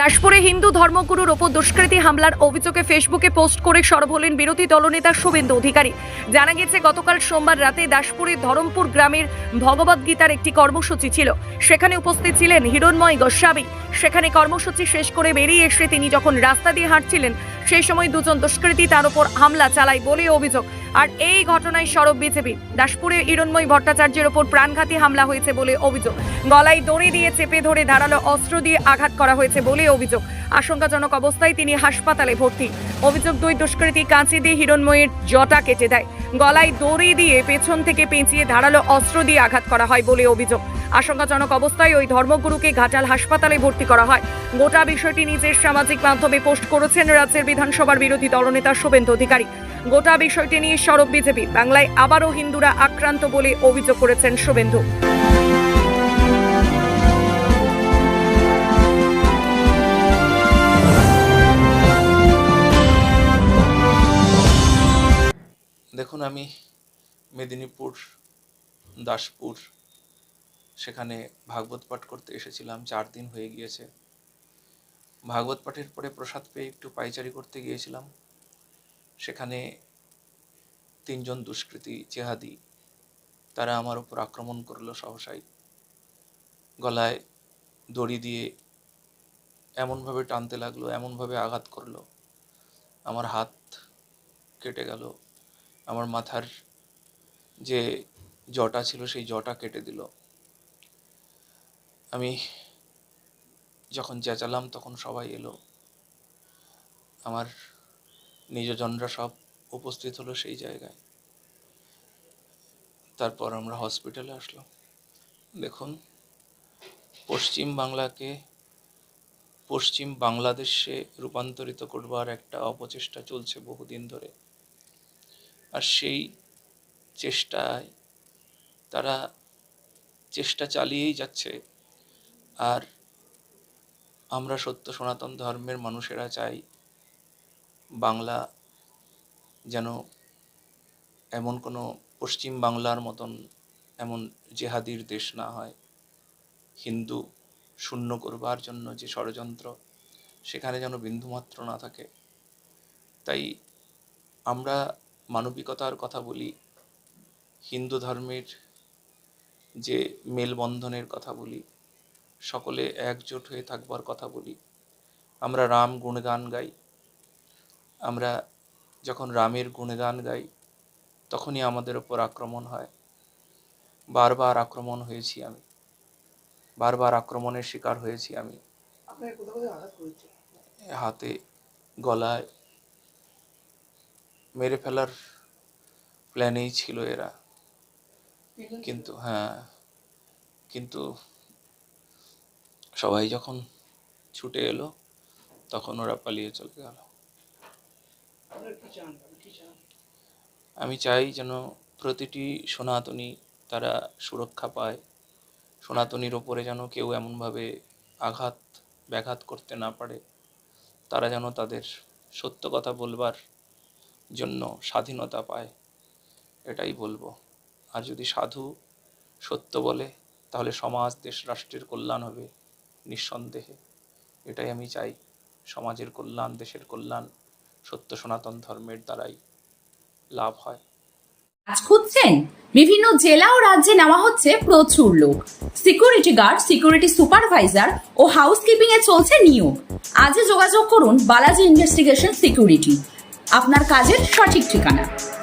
দাসপুরে হিন্দু ধর্মগুরুর ওপর দুষ্কৃতী হামলার অভিযোগে ফেসবুকে পোস্ট করে সরব হলেন বিরোধী দলনেতা শুভেন্দু অধিকারী। জানা গেছে, গতকাল সোমবার রাতে দাসপুরের ধরমপুর গ্রামের ভগবত গীতার একটি কর্মসূচি ছিল। সেখানে উপস্থিত ছিলেন হিরণময় গোস্বামী। সেখানে কর্মসূচি শেষ করে বেরিয়ে এসে তিনি যখন রাস্তা দিয়ে হাঁটছিলেন, সেই সময় দুজন দুষ্কৃতী তার উপর হামলা চালায় বলে অভিযোগ। আর এই ঘটনায় সরব বিজেপি। দাসপুরে ইরণময় ভট্টাচার্যের ওপর প্রাণঘাতী হামলা হয়েছে বলে অভিযোগ। গলায় দড়ি দিয়ে চেপে ধরে ধারালো অস্ত্র দিয়ে আঘাত করা হয়েছে বলে অভিযোগ। আশঙ্কাজনক অবস্থায় তিনি হাসপাতালে ভর্তি। অভিযোগ দুই দুষ্কৃতী কাঁচি দিয়ে হিরণময়ের জটা কেটে দেয়। গলায় দড়ি দিয়ে পেছন থেকে পেঁচিয়ে ধারালো অস্ত্র দিয়ে আঘাত করা হয় বলে অভিযোগ। আশঙ্কাজনক অবস্থায় ওই ধর্মগুরুকে ঘাটাল হাসপাতালে ভর্তি করা হয়। গোটা বিষয়টি নিজের সামাজিক মাধ্যমে পোস্ট করেছেন রাজ্যের বিধানসভার বিরোধী দলনেতা শুভেন্দু অধিকারী। গোটা বিষয়টি নিয়ে সরব বিজেপি। বাংলায় আবারও হিন্দুরা আক্রান্ত বলে অভিযোগ করেছেন শুভেন্দু। দেখুন, আমি মেদিনীপুর, দাসপুর সেখানে ভাগবত পাঠ করতে এসেছিলাম, চার দিন হয়ে গিয়েছে। ভাগবত পাঠের পরে প্রসাদ পেয়ে একটু পাইচারি করতে গিয়েছিলাম। সেখানে তিনজন দুষ্কৃতী জেহাদি, তারা আমার উপর আক্রমণ করল সহসাই। গলায় দড়ি দিয়ে এমনভাবে টানতে লাগল, এমনভাবে আঘাত করল। আমার হাত কেটে গেল। আমার মাথার যে জটা ছিল, সেই জটা কেটে দিল। আমি যখন চেঁচালাম, তখন সবাই এলো। আমার নিজজনরা সব উপস্থিত হলো সেই জায়গায়। তারপর আমরা হসপিটালে আসলাম। দেখুন, পশ্চিম বাংলাকে, পশ্চিম বাংলাদেশে রূপান্তরিত করবার একটা অপচেষ্টা চলছে বহুদিন ধরে। আর সেই চেষ্টায় তারা চেষ্টা চালিয়েই যাচ্ছে। আর আমরা সত্য সনাতন ধর্মের মানুষেরা চাই বাংলা যেন এমন কোনো পশ্চিম বাংলার মতন এমন জেহাদির দেশ না হয়। হিন্দু শূন্য করবার জন্য যে ষড়যন্ত্র, সেখানে যেন বিন্দুমাত্র না থাকে। তাই আমরা মানবিকতার কথা বলি, হিন্দু ধর্মের যে মেলবন্ধনের কথা বলি সকলে একজোট হয়ে থাকবার কথা বলি। আমরা রাম গুণগান গাই। আমরা যখন রামের গুণগান গাই তখনই আমাদের ওপর আক্রমণ হয়। বারবার আক্রমণ হয়েছি আমি। বারবার আক্রমণের শিকার হয়েছি আমি। হাতে গলায় মেরে ফেলার প্ল্যানেই ছিল এরা। কিন্তু হ্যাঁ। কিন্তু সবাই যখন ছুটে এলো, তখন ওরা পালিয়ে চলে গেল। আমি চাই যেন প্রতিটি সনাতনী তারা সুরক্ষা পায়। সনাতনীর ওপরে যেন কেউ এমনভাবে আঘাত, ব্যাঘাত করতে না পারে। তারা যেন তাদের সত্য কথা বলবার জন্য স্বাধীনতা পায়। এটাই বলব। আর যদি সাধু সত্য বলে, তাহলে সমাজ, দেশ, রাষ্ট্রের কল্যাণ হবে। নিঃসন্দেহে। এটাই আমি চাই, সমাজের কল্যাণ, দেশের কল্যাণ, সত্য সনাতন ধর্মের দ্বারাই লাভ হয়। কাজ খুঁজছেন? বিভিন্ন জেলা ও রাজ্যে নেওয়া হচ্ছে প্রচুর লোক। সিকিউরিটি গার্ড, সিকিউরিটি সুপারভাইজার ও হাউসকিপিং এ চলছে নিয়োগ। আজই যোগাযোগ করুন বালাজি ইনভেস্টিগেশন সিকিউরিটি। আপনার কাজের সঠিক ঠিকানা।